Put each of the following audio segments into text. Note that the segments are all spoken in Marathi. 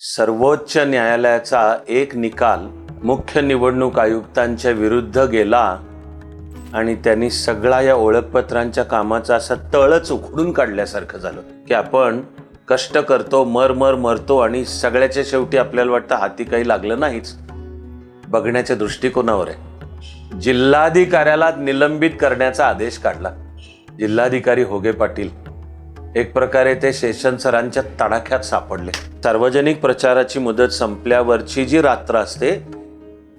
सर्वोच्च न्यायालयाचा एक निकाल मुख्य निवडणूक आयुक्तांच्या विरुद्ध गेला आणि त्यांनी सगळा या ओळखपत्रांच्या कामाचा असा तळच उखडून काढल्यासारखं झालं की आपण कष्ट करतो मर मर मरतो आणि सगळ्याच्या शेवटी आपल्याला वाटतं हाती काही लागलं नाहीच. बघण्याच्या दृष्टिकोनावर आहे. जिल्हाधिकाऱ्याला निलंबित करण्याचा आदेश काढला. जिल्हाधिकारी होगे पाटील एक प्रकारे ते सेशन सरांच्या तडाख्यात सापडले. सार्वजनिक प्रचाराची मुदत संपल्यावरची जी रात्र असते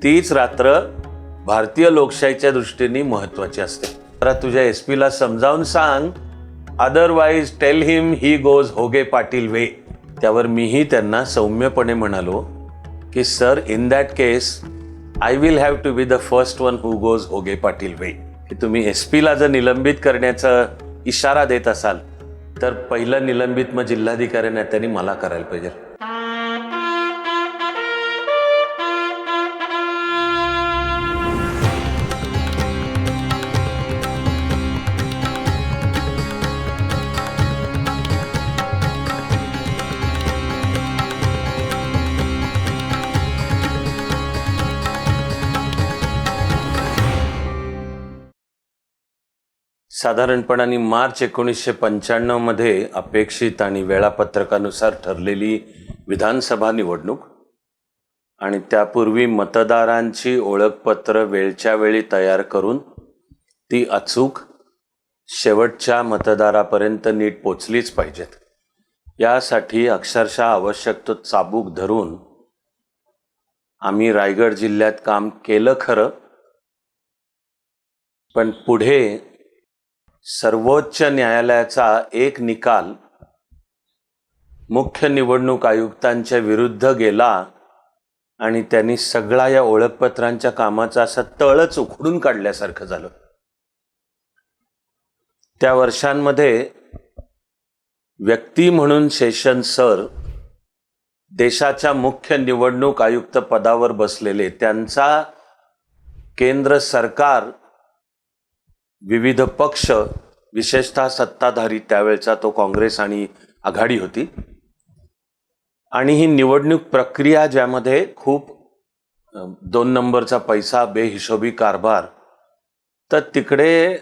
तीच रात्र भारतीय लोकशाहीच्या दृष्टीने महत्वाची असते. तर तुझ्या एस पीला समजावून सांग otherwise tell him he goes होगे पाटील वे. त्यावर मीही त्यांना सौम्यपणे म्हणालो की sir in that case I will have to be the first one who goes होगे पाटील वे. की तुम्ही एस पीला जर निलंबित करण्याचा इशारा देत असाल तर पहिलं निलंबित मग जिल्हाधिकारी त्यांनी मला करायला पाहिजे. साधारणपणाने मार्च एकोणीसशे पंच्याण्णवमध्ये अपेक्षित आणि वेळापत्रकानुसार ठरलेली विधानसभा निवडणूक आणि त्यापूर्वी मतदारांची ओळखपत्र वेळच्या वेळी तयार करून ती अचूक शेवटच्या मतदारापर्यंत नीट पोचलीच पाहिजेत. यासाठी अक्षरशः आवश्यक तो चाबूक धरून आम्ही रायगड जिल्ह्यात काम केलं खरं. पण पुढे सर्वोच्च न्यायालयाचा एक निकाल मुख्य निवडणूक आयुक्तांच्या विरुद्ध गेला आणि त्यांनी सगळा या ओळखपत्रांच्या कामाचा असा तळच उखडून काढल्यासारखं झालं. त्या वर्षांमध्ये व्यक्ती म्हणून शेषन सर देशाच्या मुख्य निवडणूक आयुक्त पदावर बसलेले त्यांचा केंद्र सरकार विविध पक्ष विशेषतः सत्ताधारी त्यावेळचा तो काँग्रेस आणि आघाडी होती. आणि ही निवडणूक प्रक्रिया ज्यामध्ये खूप दोन नंबरचा पैसा बेहिशोबी कारभार तर तिकडे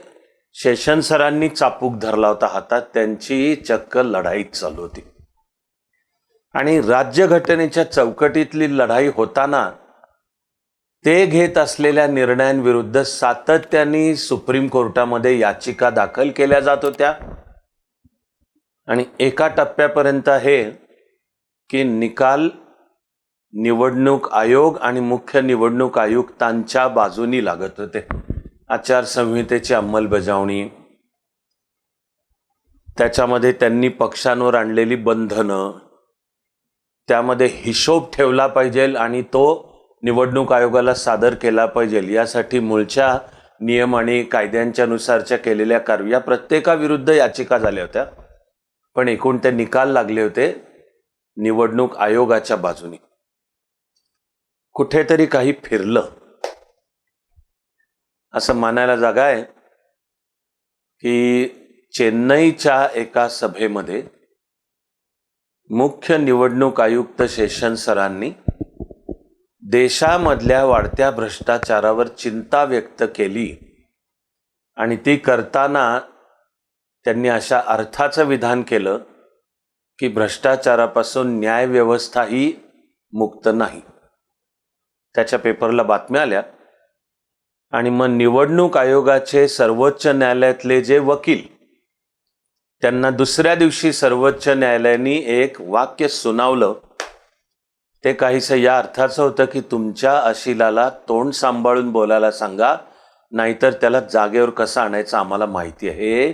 शेषन सरांनी चापूक धरला होता हातात. त्यांची चक्क लढाईच चालू होती. आणि राज्यघटनेच्या चौकटीतली लढाई होताना ते घेत असलेल्या निर्णयांविरुद्ध सातत्याने सुप्रीम कोर्टामध्ये याचिका दाखल केल्या जात होत्या. आणि एका टप्प्यापर्यंत हे की निकाल निवडणूक आयोग आणि मुख्य निवडणूक आयुक्तांच्या बाजूनी लागत होते. आचारसंहितेची अंमलबजावणी त्याच्यामध्ये त्यांनी पक्षांवर आणलेली बंधनं त्यामध्ये हिशोब ठेवला पाहिजे आणि तो निवडणूक आयोगाला सादर केला पाहिजे. यासाठी मूळच्या नियम आणि कायद्यांच्या नुसारच्या केलेल्या कारवाई या प्रत्येकाविरुद्ध याचिका झाल्या होत्या. पण एकूण ते निकाल लागले होते निवडणूक आयोगाच्या बाजूने. कुठेतरी काही फिरलं. असं मानायला जागा आहे की चेन्नईच्या एका सभेमध्ये मुख्य निवडणूक आयुक्त शेषन सरांनी देशामधल्या वाढत्या भ्रष्टाचारावर चिंता व्यक्त केली. आणि ती करताना त्यांनी अशा अर्थाचं विधान केलं की भ्रष्टाचारापासून न्यायव्यवस्था ही मुक्त नाही. त्याच्या पेपरला बातम्या आल्या. आणि मग निवडणूक आयोगाचे सर्वोच्च न्यायालयातले जे वकील त्यांना दुसऱ्या दिवशी सर्वोच्च न्यायालयाने एक वाक्य सुनावलं ते काहीसं या अर्थाचं होतं की तुमच्या अशिलाला तोंड सांभाळून बोलायला सांगा नाहीतर त्याला जागेवर कसं आणायचं आम्हाला माहिती आहे. हे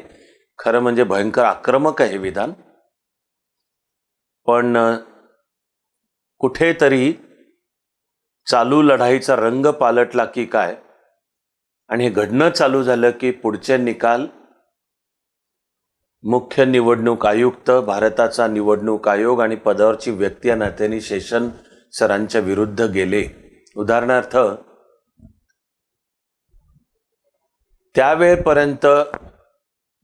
खरं म्हणजे भयंकर आक्रमक आहे विधान. पण कुठेतरी चालू लढाईचा रंग पालटला की काय? आणि हे घडणं चालू झालं की पुढचे निकाल मुख्य निवडणूक आयुक्त भारताचा निवडणूक आयोग आणि पदावरची व्यक्ती या नात्याने शेषन सरांच्या विरुद्ध गेले. उदाहरणार्थ त्यावेळेपर्यंत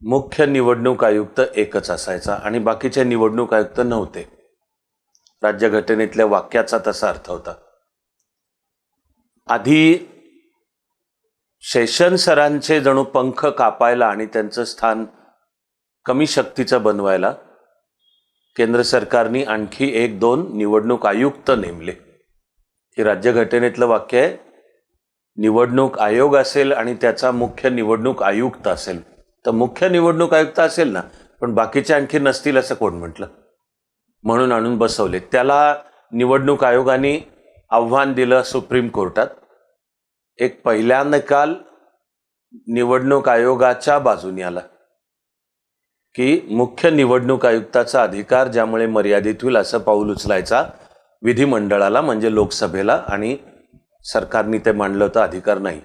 मुख्य निवडणूक आयुक्त एकच असायचा आणि बाकीचे निवडणूक आयुक्त नव्हते. राज्यघटनेतल्या वाक्याचा तसा अर्थ होता. आधी शेषन सरांचे जणू पंख कापायला आणि त्यांचं स्थान कमी शक्तीचं बनवायला केंद्र सरकारने आणखी एक दोन निवडणूक आयुक्त नेमले. हे राज्यघटनेतलं वाक्य आहे निवडणूक आयोग असेल आणि त्याचा मुख्य निवडणूक आयुक्त असेल. तर मुख्य निवडणूक आयुक्त असेल ना पण बाकीचे आणखी नसतील असं कोण म्हटलं? म्हणून आणून बसवले. त्याला निवडणूक आयोगाने आव्हान दिलं सुप्रीम कोर्टात. एक पहिल्या निकाल निवडणूक आयोगाच्या बाजूने आला. की मुख्य निवडणूक आयुक्ताचा अधिकार ज्यामुळे मर्यादित होईल असं पाऊल उचलायचा विधिमंडळाला म्हणजे लोकसभेला आणि सरकारने ते मांडलं होतं अधिकार नाही.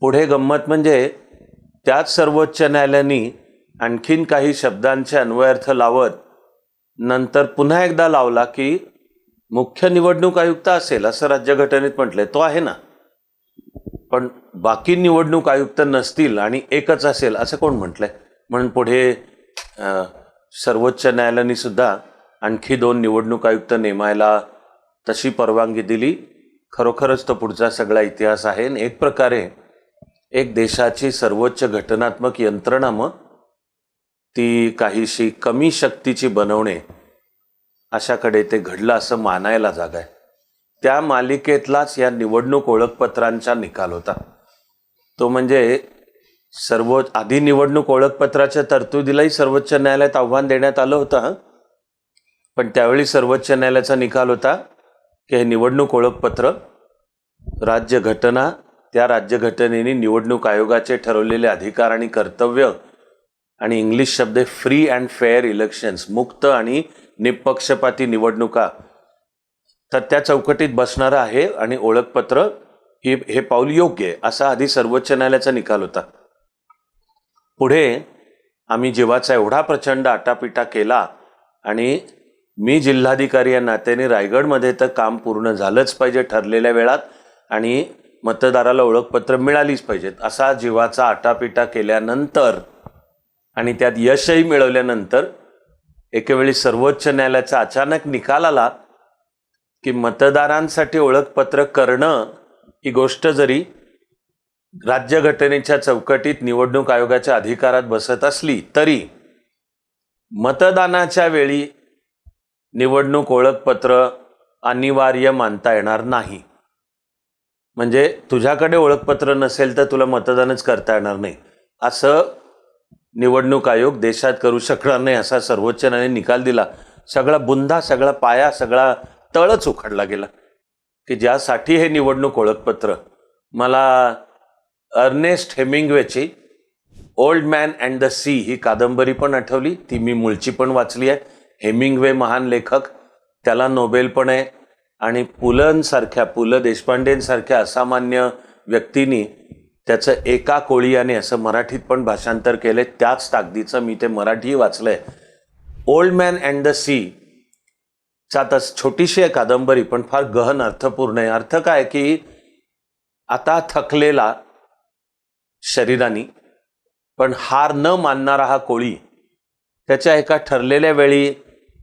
पुढे गंमत म्हणजे त्याच सर्वोच्च न्यायालयाने आणखीन काही शब्दांचे अन्वयार्थ लावत नंतर पुन्हा एकदा लावला की मुख्य निवडणूक आयुक्त असेल असं राज्यघटनेत म्हटलंय. तो आहे ना. पण बाकी निवडणूक आयुक्त नसतील आणि एकच असेल असं कोण म्हटलंय? म्हणून पुढे सर्वोच्च न्यायालयाने सुद्धा आणखी दोन निवडणूक आयुक्त नेमायला तशी परवानगी दिली. खरोखरच तो पुढचा सगळा इतिहास आहे आणि एक प्रकारे एक देशाची सर्वोच्च घटनात्मक यंत्रणा मग ती काहीशी कमी शक्तीची बनवणे अशाकडे ते घडलं असं मानायला जागा आहे. त्या मालिकेतलाच या निवडणूक ओळखपत्रांचा निकाल होता. तो म्हणजे सर्व आधी निवडणूक ओळखपत्राच्या तरतुदीलाही सर्वोच्च न्यायालयात आव्हान देण्यात आलं होतं पण त्यावेळी सर्वोच्च न्यायालयाचा निकाल होता की हे निवडणूक ओळखपत्र राज्यघटना त्या राज्यघटनेने निवडणूक आयोगाचे ठरवलेले अधिकार आणि कर्तव्य आणि इंग्लिश शब्द फ्री अँड फेअर इलेक्शन्स मुक्त आणि निपक्षपाती निवडणुका. तर त्या चौकटीत बसणारं आहे आणि ओळखपत्र हे हे पाऊल योग्य आहे असा आधी सर्वोच्च न्यायालयाचा निकाल होता. पुढे आम्ही जीवाचा एवढा प्रचंड आटापिटा केला आणि मी जिल्हाधिकारी या नात्याने रायगडमध्ये तर काम पूर्ण झालंच पाहिजे ठरलेल्या वेळात आणि मतदाराला ओळखपत्र मिळालीच पाहिजेत. असा जीवाचा आटापिटा केल्यानंतर आणि त्यात यशही मिळवल्यानंतर एकेवेळी सर्वोच्च न्यायालयाचा अचानक निकाल आला की मतदारांसाठी ओळखपत्र करणं ही गोष्ट जरी राज्यघटनेच्या चौकटीत निवडणूक आयोगाच्या अधिकारात बसत असली तरी मतदानाच्या वेळी निवडणूक ओळखपत्र अनिवार्य मानता येणार नाही. म्हणजे तुझ्याकडे ओळखपत्र नसेल तर तुला मतदानच करता येणार नाही. असं निवडणूक आयोग देशात करू शकणार नाही असा सर्वोच्च न्यायालयाने निकाल दिला. सगळा बुंदा सगळा पाया सगळा तळच उखडला गेला. की ज्यासाठी हे निवडणूक ओळखपत्र मला Ernest हेमिंगवेची old man and the sea ही कादंबरी पण आठवली. ती मी मुळची पण वाचली आहे. हेमिंगवे महान लेखक त्याला नोबेल पण आहे. आणि पुलंसारख्या पु ल देशपांडेंसारख्या असामान्य व्यक्तींनी त्याचं एका कोळीयाने असं मराठीत पण भाषांतर केलंय. त्याच ताकदीचं मी ते मराठी आहे old man and the sea चा तस छोटीशी आहे कादंबरी पण फार गहन अर्थपूर्ण आहे. अर्थ काय की आता थकलेला शरीरानी. पण हार न मानणारा हा कोळी त्याच्या एका ठरलेल्या वेळी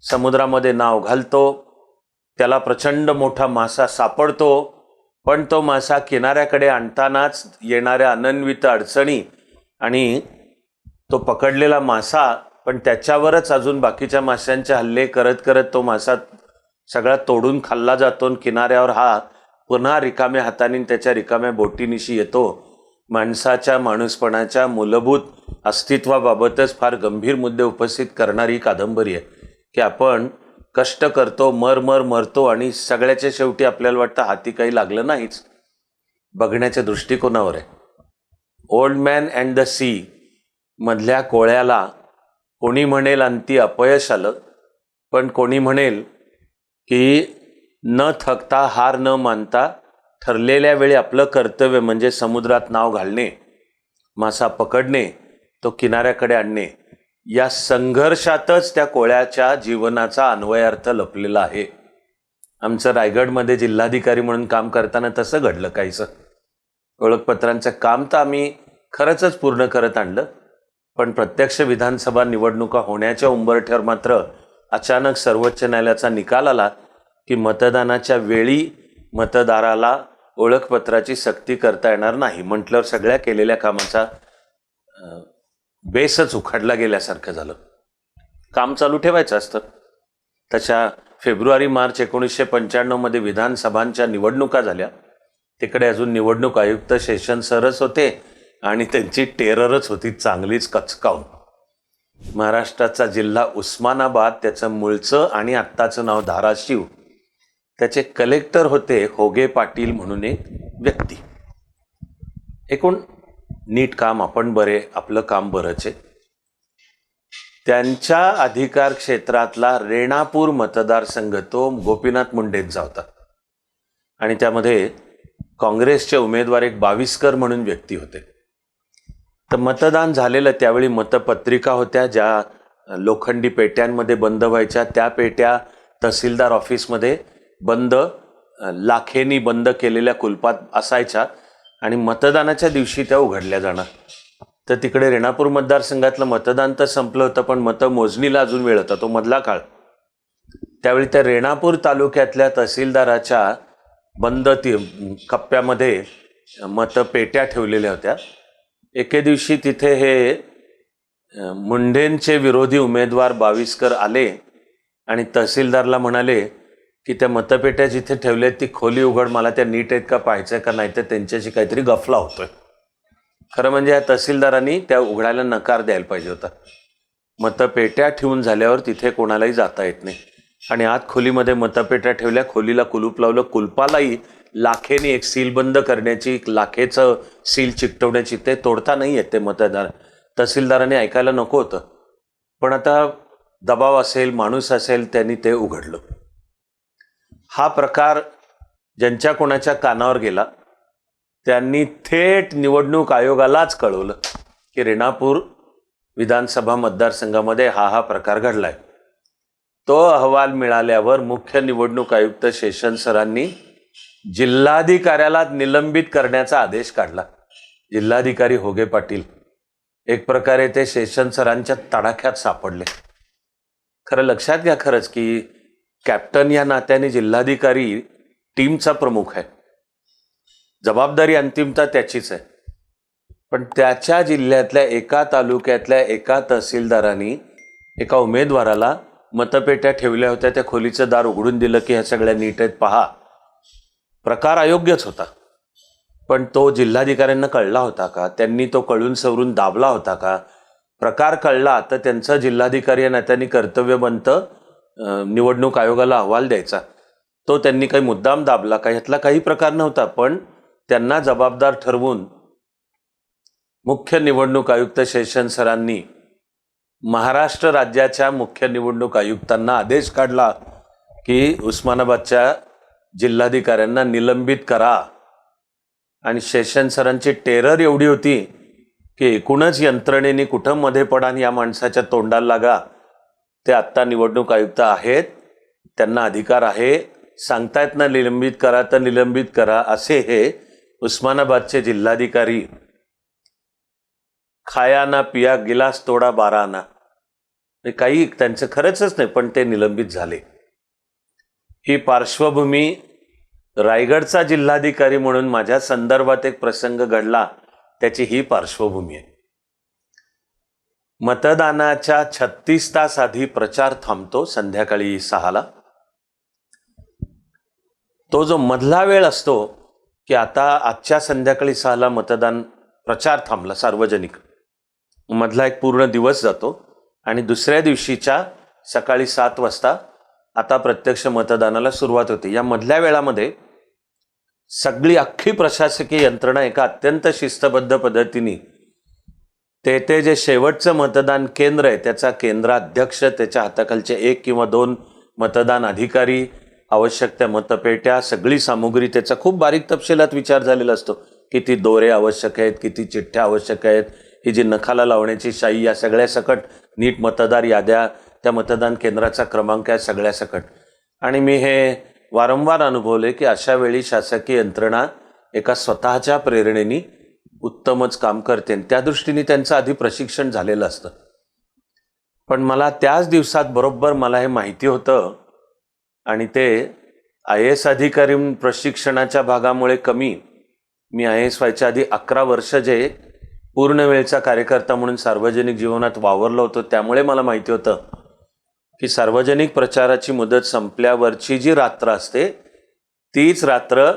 समुद्रामध्ये नाव घालतो. त्याला प्रचंड मोठा मासा सापडतो. पण तो मासा किनाऱ्याकडे आणतानाच येणाऱ्या अनन्वित अडचणी आणि तो पकडलेला मासा पण त्याच्यावरच अजून बाकीच्या माशांचे हल्ले करत करत तो मासा सगळा तोडून खाल्ला जातो आणि किनाऱ्यावर हा पुन्हा रिकाम्या हाताने त्याच्या रिकाम्या बोटीनिशी येतो. माणसाच्या माणूसपणाच्या मूलभूत अस्तित्वाबाबतच फार गंभीर मुद्दे उपस्थित करणारी कादंबरी आहे की आपण कष्ट करतो मर मर मरतो आणि सगळ्याच्या शेवटी आपल्याला वाटतं हाती काही लागलं नाहीच. बघण्याच्या दृष्टिकोनावर आहे. Old man and the sea मधल्या कोळ्याला कोणी म्हणेल अंती अपयश आलं पण कोणी म्हणेल की न थकता हार न मानता ठरलेल्या वेळी आपलं कर्तव्य म्हणजे समुद्रात नाव घालणे मासा पकडणे तो किनाऱ्याकडे आणणे. या संघर्षातच त्या कोळ्याच्या जीवनाचा अन्वयार्थ लपलेला आहे. आमचं रायगडमध्ये जिल्हाधिकारी म्हणून काम करताना तसं घडलं काहीसं. ओळखपत्रांचं काम तर आम्ही खरंच पूर्ण करत आणलं. पण प्रत्यक्ष विधानसभा निवडणुका होण्याच्या उंबरठ्यावर मात्र अचानक सर्वोच्च न्यायालयाचा निकाल आला की मतदानाच्या वेळी मतदाराला ओळखपत्राची सक्ती करता येणार नाही. म्हटल्यावर सगळ्या केलेल्या कामाचा बेसच उखडला गेल्यासारखं झालं. काम चालू ठेवायचं असतं. तशा फेब्रुवारी मार्च एकोणीसशे पंच्याण्णवमध्ये विधानसभांच्या निवडणुका झाल्या. तिकडे अजून निवडणूक आयुक्त शेषन सरच होते आणि त्यांची टेररच होती चांगलीच कचकावून. महाराष्ट्राचा जिल्हा उस्मानाबाद त्याचं मूळचं आणि आत्ताचं नाव धाराशिव त्याचे कलेक्टर होते होगे पाटील म्हणून एक व्यक्ती. एकूण नीट काम आपण बरे आपलं काम बरंच आहे. त्यांच्या अधिकार क्षेत्रातला रेणापूर मतदारसंघ तो गोपीनाथ मुंडेंचा होता. आणि त्यामध्ये काँग्रेसचे उमेदवार एक बाविस्कर म्हणून व्यक्ती होते. तर मतदान झालेलं त्यावेळी मतपत्रिका होत्या ज्या लोखंडी पेट्यांमध्ये बंद व्हायच्या. त्या पेट्या तहसीलदार ऑफिसमध्ये बंद लाखेनी बंद केलेल्या कुलपात असायच्या आणि मतदानाच्या दिवशी त्या उघडल्या जाणार. तर तिकडे रेणापूर मतदारसंघातलं मतदान तर संपलं होतं पण मतमोजणीला अजून वेळ होता तो मधला काळ. त्यावेळी त्या रेणापूर तालुक्यातल्या तहसीलदाराच्या बंद ती कप्प्यामध्ये मतपेट्या ठेवलेल्या होत्या. एके दिवशी तिथे हे मुंढेंचे मुंडेंचे विरोधी उमेदवार बाविस्कर आले आणि तहसीलदारला म्हणाले की त्या मतपेट्या जिथे ठेवल्या ती खोली उघड मला त्या नीट आहेत का पाहायचं का नाही तर त्यांच्याशी काहीतरी गफला होतोय. खरं म्हणजे या तहसीलदारांनी त्या उघडायला नकार द्यायला पाहिजे होता. मतपेट्या ठेवून झाल्यावर तिथे कोणालाही जाता येत नाही. आणि आत खोलीमध्ये मतपेट्या ठेवल्या खोलीला कुलूप लावलं कुलपालाही लाखेने एक सील बंद करण्याची एक लाखेचं सील चिकटवण्याची ते तोडता नाही येत ते मतदार. तहसीलदारांनी ऐकायला नको होतं. पण आता दबाव असेल माणूस असेल त्यांनी ते उघडलं. हा प्रकार ज्यांच्या कोणाच्या कानावर गेला त्यांनी थेट निवडणूक आयोगालाच कळवलं की रेणापूर विधानसभा मतदारसंघामध्ये हा हा प्रकार घडला आहे तो अहवाल मिळाल्यावर मुख्य निवडणूक आयुक्त शेषन सरांनी जिल्हाधिकाऱ्याला निलंबित करण्याचा आदेश काढला. जिल्हाधिकारी होगे पाटील एक प्रकारे ते शेषन सरांच्या तडाख्यात सापडले. खरं लक्षात घ्या खरंच की कॅप्टन या नात्याने जिल्हाधिकारी टीमचा प्रमुख आहे. जबाबदारी अंतिमता त्याचीच आहे. पण त्याच्या जिल्ह्यातल्या एका तालुक्यातल्या एका तहसीलदारांनी एका उमेदवाराला मतपेट्या ठेवल्या होत्या. त्या खोलीचं दार उघडून दिलं की ह्या सगळ्या नीट आहेत पहा. प्रकार अयोग्यच होता. पण तो जिल्हाधिकाऱ्यांना कळला होता का? त्यांनी तो कळून सवरून दाबला होता का? प्रकार कळला तर त्यांचं जिल्हाधिकारी या नात्याने कर्तव्य बनतं निवडणूक आयोगाला अहवाल द्यायचा. तो त्यांनी काही मुद्दाम दाबला का ह्यातला काही प्रकार नव्हता पण त्यांना जबाबदार ठरवून मुख्य निवडणूक आयुक्त शेषन सरांनी महाराष्ट्र राज्याच्या मुख्य निवडणूक आयुक्तांना आदेश काढला की उस्मानाबादच्या जिल्हाधिकाऱ्यांना निलंबित करा. आणि शेषन सरांची टेरर एवढी होती की एकूणच यंत्रणेने कुठं मध्ये पडा या माणसाच्या तोंडाला लागा. ते आत्ता निवडणूक आयुक्त आहेत. त्यांना अधिकार आहे. सांगतायत ना निलंबित करा तर निलंबित करा. असे हे उस्मानाबादचे जिल्हाधिकारी. खाया ना पिया गिलास तोडा बारा आना काही त्यांचं खरंच नाही पण ते निलंबित झाले. ही पार्श्वभूमी रायगडचा जिल्हाधिकारी म्हणून माझ्या संदर्भात एक प्रसंग घडला. त्याची ही पार्श्वभूमी आहे. मतदानाच्या छत्तीस तास आधी प्रचार थांबतो संध्याकाळी सहाला. तो जो मधला वेळ असतो की आता आजच्या संध्याकाळी सहाला मतदान प्रचार थांबला सार्वजनिक. मधला एक पूर्ण दिवस जातो आणि दुसऱ्या दिवशीच्या सकाळी सात वाजता आता प्रत्यक्ष मतदानाला सुरुवात होते. या मधल्या वेळामध्ये सगळी अख्खी प्रशासकीय यंत्रणा एका अत्यंत शिस्तबद्ध पद्धतीने ते ते जे शेवटचं मतदान केंद्र आहे त्याचा केंद्राध्यक्ष त्याच्या हाताखालचे एक किंवा दोन मतदान अधिकारी आवश्यक त्या मतपेट्या सगळी सामुग्री त्याचा खूप बारीक तपशिलात विचार झालेला असतो. किती दोरे आवश्यक आहेत किती चिठ्ठ्या आवश्यक आहेत ही जी नखाला लावण्याची शाई या सगळ्या सकट नीट मतदार याद्या त्या मतदान केंद्राचा क्रमांक या सगळ्या सकट. आणि मी हे वारंवार अनुभवले की अशा वेळी शासकीय यंत्रणा एका स्वतःच्या प्रेरणेने उत्तमच काम करते. आणि त्या दृष्टीने त्यांचं आधी प्रशिक्षण झालेलं असतं. पण मला त्याच दिवसात बरोबर मला हे माहिती होतं. आणि ते आय एस अधिकारी प्रशिक्षणाच्या भागामुळे कमी. मी आय एस व्हायच्या आधी अकरा वर्ष जे पूर्ण वेळचा कार्यकर्ता म्हणून सार्वजनिक जीवनात वावरलो होतो त्यामुळे मला माहिती होतं की सार्वजनिक प्रचाराची मुदत संपल्यावरची जी रात्र असते तीच रात्र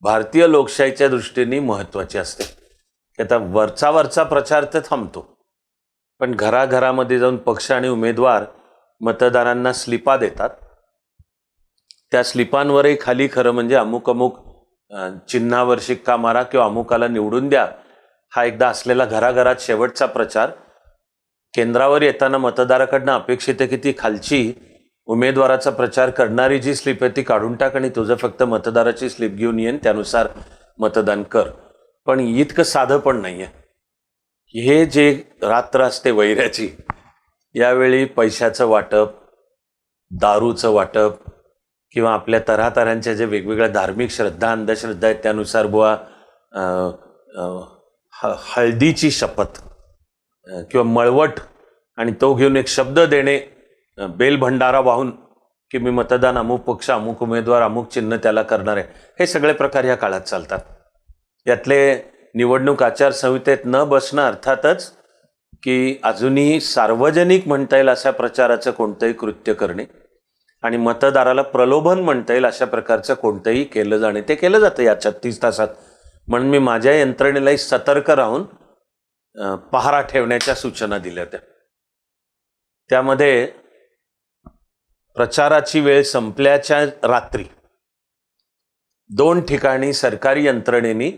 भारतीय लोकशाहीच्या दृष्टीने महत्त्वाची असते. की आता वरचा वरचा प्रचार तर थांबतो. पण घराघरामध्ये जाऊन पक्ष आणि उमेदवार मतदारांना स्लिपा देतात. त्या स्लिपांवरही खाली खरं म्हणजे अमुक अमुक चिन्हावर शिक्का मारा किंवा अमुकाला निवडून द्या हा एकदा असलेला घराघरात शेवटचा प्रचार. केंद्रावर येताना मतदाराकडनं अपेक्षित आहे की ती खालची उमेदवाराचा प्रचार करणारी जी स्लिप आहे ती काढून टाक आणि तुझं फक्त मतदाराची स्लिप घेऊन येईन त्यानुसार मतदान कर. पण इतकं साधं पण नाही आहे हे जे रात्र असते वैऱ्याची यावेळी पैशाचं वाटप दारूचं वाटप किंवा आपल्या तऱ्हातऱ्यांच्या जे वेगवेगळ्या धार्मिक श्रद्धा अंधश्रद्धा आहेत त्यानुसार बुवा ह- हळदीची शपथ किंवा मळवट आणि तो घेऊन एक शब्द देणे बेलभंडारा बेल भंडारा वाहून की मी मतदान अमुक पक्ष अमुक उमेदवार अमुक चिन्ह त्याला करणार आहे. हे सगळे प्रकार या काळात चालतात. यातले निवडणूक आचारसंहितेत न बसणं अर्थातच की अजूनही सार्वजनिक म्हणता येईल अशा प्रचाराचं कोणतंही कृत्य करणे आणि मतदाराला प्रलोभन म्हणता येईल अशा प्रकारचं कोणतंही केलं जाणे. ते केलं जातं या छत्तीस तासात. म्हणून मी माझ्या यंत्रणेलाही सतर्क राहून पहारा ठेवण्याच्या सूचना दिल्या होत्या त्यामध्ये प्रचाराची वेळ संपल्याच्या रात्री दोन ठिकाणी सरकारी यंत्रणेनी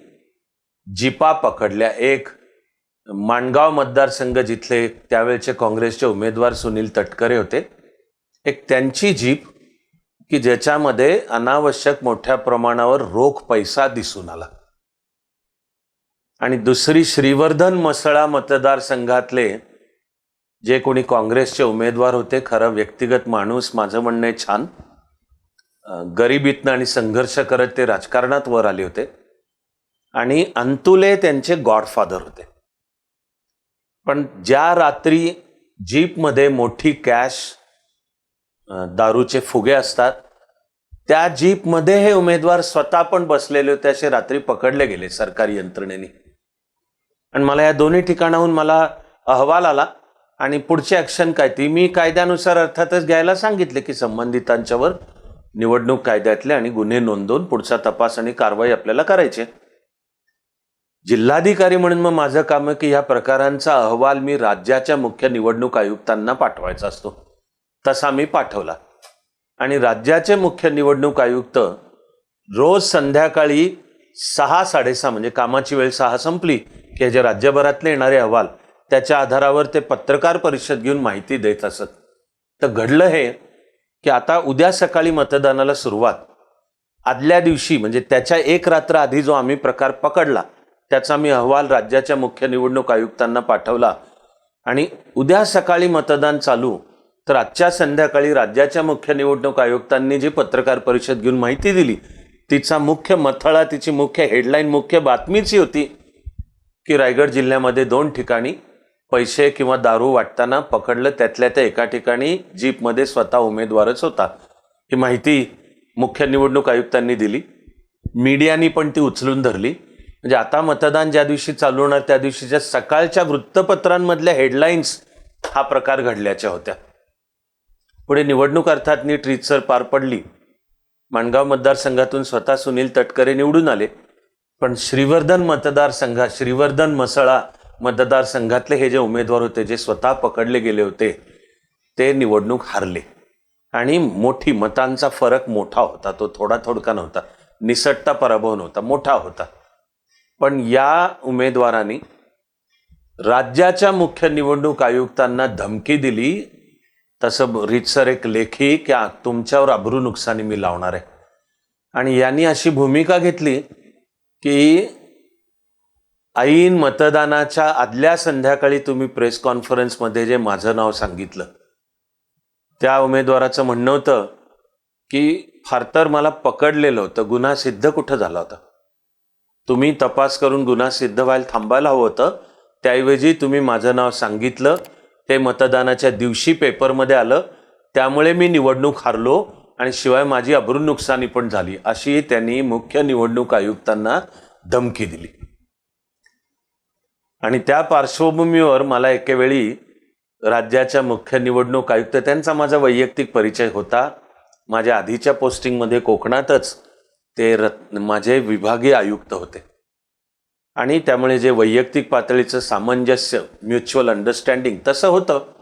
जिपा पकडल्या. एक माणगाव मतदारसंघ जिथले त्यावेळचे काँग्रेसचे उमेदवार सुनील तटकरे होते. एक त्यांची जीप की ज्याच्यामध्ये अनावश्यक मोठ्या प्रमाणावर रोख पैसा दिसून आला. आणि दुसरी श्रीवर्धन मसळा मतदारसंघातले जे कोणी काँग्रेसचे उमेदवार होते खरं व्यक्तिगत माणूस माझं म्हणणं छान. गरिबीतनं आणि संघर्ष करत ते राजकारणात वर आले होते. आणि अंतुले त्यांचे गॉडफादर होते पण ज्या रात्री जीपमध्ये मोठी कॅश दारूचे फुगे असतात त्या जीपमध्ये हे उमेदवार स्वतः पण बसलेले होते असे रात्री पकडले गेले सरकारी यंत्रणेने आणि मला या दोन्ही ठिकाणाहून मला अहवाल आला आणि पुढची ॲक्शन काय ती मी कायद्यानुसार अर्थातच घ्यायला सांगितले की संबंधितांच्यावर निवडणूक कायद्यातले आणि गुन्हे नोंदवून पुढचा तपास आणि कारवाई आपल्याला करायची आहे. जिल्हाधिकारी म्हणून मग माझं काम आहे की ह्या प्रकारांचा अहवाल मी राज्याच्या मुख्य निवडणूक आयुक्तांना पाठवायचा असतो. तसा मी पाठवला. आणि राज्याचे मुख्य निवडणूक आयुक्त रोज संध्याकाळी सहा साडेसहा म्हणजे कामाची वेळ सहा संपली की हे जे राज्यभरातले येणारे अहवाल त्याच्या आधारावर ते पत्रकार परिषद घेऊन माहिती देत असत. तर घडलं हे की आता उद्या सकाळी मतदानाला सुरुवात. आदल्या दिवशी म्हणजे त्याच्या एक रात्र आधी जो आम्ही प्रकार पकडला त्याचा मी अहवाल राज्याच्या मुख्य निवडणूक आयुक्तांना पाठवला. आणि उद्या सकाळी मतदान चालू. तर आजच्या संध्याकाळी राज्याच्या मुख्य निवडणूक आयुक्तांनी जी पत्रकार परिषद घेऊन माहिती दिली तिचा मुख्य मथळा तिची मुख्य हेडलाईन मुख्य बातमीची होती की रायगड जिल्ह्यामध्ये दोन ठिकाणी पैसे किंवा दारू वाटताना पकडलं त्यातल्या त्या एका ठिकाणी जीपमध्ये स्वतः उमेदवारच होता. ही माहिती मुख्य निवडणूक आयुक्तांनी दिली. मीडियानी पण ती उचलून धरली. म्हणजे आता मतदान ज्या दिवशी चालू होणार त्या दिवशीच्या सकाळच्या वृत्तपत्रांमधल्या हेडलाईन्स हा प्रकार घडल्याच्या होत्या. पुढे निवडणूक अर्थात नीट रीतसर पार पडली. माणगाव मतदारसंघातून स्वतः सुनील तटकरे निवडून आले. पण श्रीवर्धन मतदारसंघात श्रीवर्धन मसळा मतदारसंघातले हे जे उमेदवार होते जे स्वतः पकडले गेले होते ते निवडणूक हारले. आणि मोठी मतांचा फरक मोठा होता तो थोडा थोडका नव्हता. निसटता पराभव नव्हता मोठा होता. पण या उमेदवारांनी राज्याच्या मुख्य निवडणूक आयुक्तांना धमकी दिली. तसं रितसर एक लेखी की तुमच्यावर अब्रू नुकसानी मी लावणार आहे. आणि यांनी अशी भूमिका घेतली की ऐन मतदानाच्या आदल्या संध्याकाळी तुम्ही प्रेस कॉन्फरन्समध्ये जे माझं नाव सांगितलं त्या उमेदवाराचं म्हणणं होतं की फार तर मला पकडलेलं होतं. गुन्हा सिद्ध कुठं झाला होता? तुम्ही तपास करून गुन्हा सिद्ध व्हायला थांबायला हवं होतं. त्याऐवजी तुम्ही माझं नाव सांगितलं. ते मतदानाच्या दिवशी पेपरमध्ये आलं. त्यामुळे मी निवडणूक हारलो आणि शिवाय माझी अब्रू नुकसानी पण झाली अशी त्यांनी मुख्य निवडणूक आयुक्तांना धमकी दिली. आणि त्या पार्श्वभूमीवर मला एकेवेळी राज्याच्या मुख्य निवडणूक आयुक्त त्यांचा माझा वैयक्तिक परिचय होता. माझ्या आधीच्या पोस्टिंगमध्ये कोकणातच ते रत् माझे विभागीय आयुक्त होते. आणि त्यामुळे जे वैयक्तिक पातळीचं सामंजस्य म्युच्युअल अंडरस्टँडिंग तसं होतं.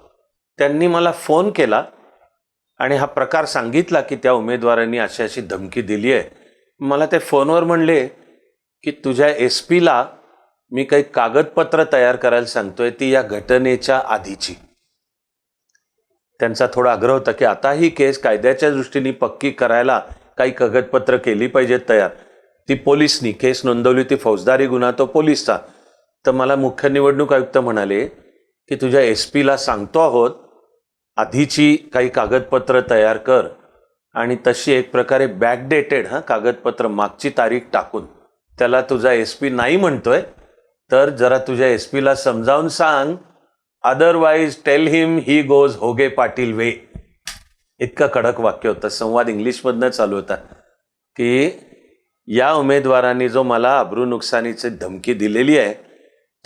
त्यांनी मला फोन केला आणि हा प्रकार सांगितला की त्या उमेदवारांनी अशी अशी धमकी दिली आहे मला ते फोनवर म्हणले की तुझ्या एस पीला मी काही कागदपत्र तयार करायला सांगतोय ती या घटनेच्या आधीची. त्यांचा थोडा आग्रह होता की आता ही केस कायद्याच्या दृष्टीने पक्की करायला काही कागदपत्र केली पाहिजेत तयार. ती पोलिसनी केस नोंदवली ती फौजदारी गुन्हा तो पोलिसचा. तर मला मुख्य निवडणूक आयुक्त म्हणाले की तुझ्या एस पीला सांगतो आहोत आधीची काही कागदपत्र तयार कर. आणि तशी एक प्रकारे बॅकडेटेड हां कागदपत्र मागची तारीख टाकून. त्याला तुझा एस पी नाही म्हणतोय तर जरा तुझ्या एस पीला समजावून सांग. Otherwise tell him he goes होगे पाटील वे इतकं कडक वाक्य होतं. संवाद इंग्लिशमधनं चालू होता. की या उमेदवारांनी जो मला अब्रू नुकसानीची धमकी दिलेली आहे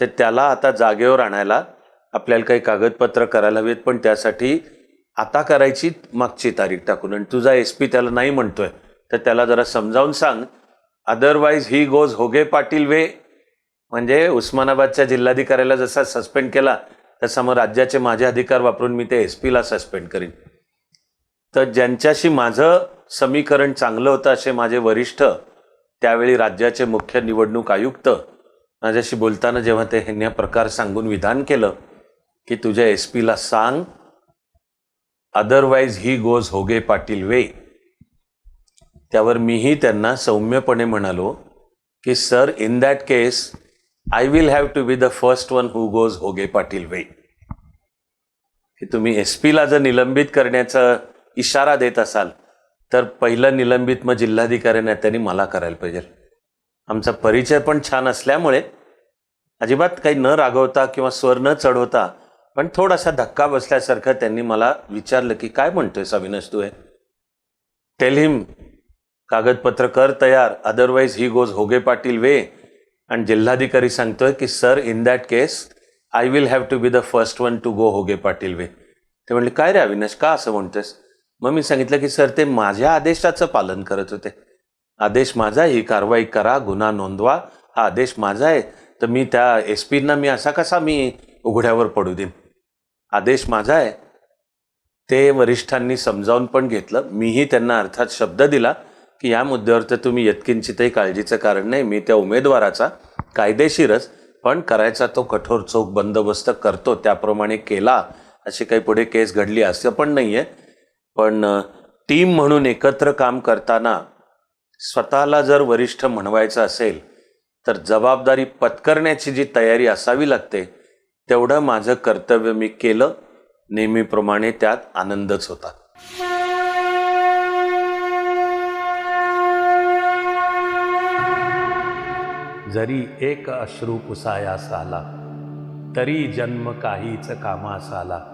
तर त्याला आता जागेवर आणायला आपल्याला काही कागदपत्र करायला हवेत पण त्यासाठी आता करायची मागची तारीख टाकून. आणि तुझा एस पी त्याला नाही म्हणतोय तर त्याला जरा समजावून सांग. अदरवाईज ही गोज होगे पाटील वे. म्हणजे उस्मानाबादच्या जिल्हाधिकाऱ्याला जसा सस्पेंड केला तसा मग राज्याचे माझे अधिकार वापरून मी ते एस पीला सस्पेंड करीन. तर ज्यांच्याशी माझं समीकरण चांगलं होतं असे माझे वरिष्ठ त्यावेळी राज्याचे मुख्य निवडणूक आयुक्त माझ्याशी बोलताना जेव्हा ते ह्यांनी हा प्रकार सांगून विधान केलं की तुझ्या एस पीला सांग अदरवाईज ही गोज होगे पाटील वे. त्यावर मीही त्यांना सौम्यपणे म्हणालो की sir in that case I will have to be the first one who goes होगे पाटील वे. की तुम्ही एस पीला जर निलंबित करण्याचं इशारा देत असाल तर पहिलं निलंबित मग जिल्हाधिकाऱ्यांना त्यांनी मला करायला पाहिजे. आमचा परिचय पण छान असल्यामुळे अजिबात काही न रागवता किंवा स्वर न चढवता पण थोडासा धक्का बसल्यासारखं त्यांनी मला विचारलं की काय म्हणतोय अविनाश तू हे? टेल हिम कागदपत्र कर तयार अदरवाईज ही गोज होगे पाटील वे. आणि जिल्हाधिकारी सांगतोय की sir in that case I will have to be the first one to go होगे पाटील वे. ते म्हणले काय रे अविनाश का असं म्हणतोयस? मग मी सांगितलं की सर ते माझ्या आदेशाचं पालन करत होते. आदेश माझा आहे, ही कारवाई करा गुन्हा नोंदवा. हा आदेश माझा आहे तर मी त्या एस पींना मी असा कसा मी उघड्यावर पडू देईन? आदेश माझा आहे. ते वरिष्ठांनी समजावून पण घेतलं. मीही त्यांना अर्थात शब्द दिला की या मुद्द्यावर तर तुम्ही यत्किंचितही काळजीचं कारण नाही. मी त्या उमेदवाराचा कायदेशीरच पण करायचा तो कठोर चोख बंदोबस्त करतो. त्याप्रमाणे केला. अशी काही पुढे केस घडली असं पण नाही आहे पण टीम म्हणून एकत्र काम करताना स्वतःला जर वरिष्ठ म्हणवायचं असेल तर जबाबदारी पत्करण्याची जी तयारी असावी लागते तेवढं माझं कर्तव्य मी केलं. नेहमीप्रमाणे त्यात आनंदच होता. जरी एक अश्रू पुसायास आला तरी जन्म काहीच कामास आला.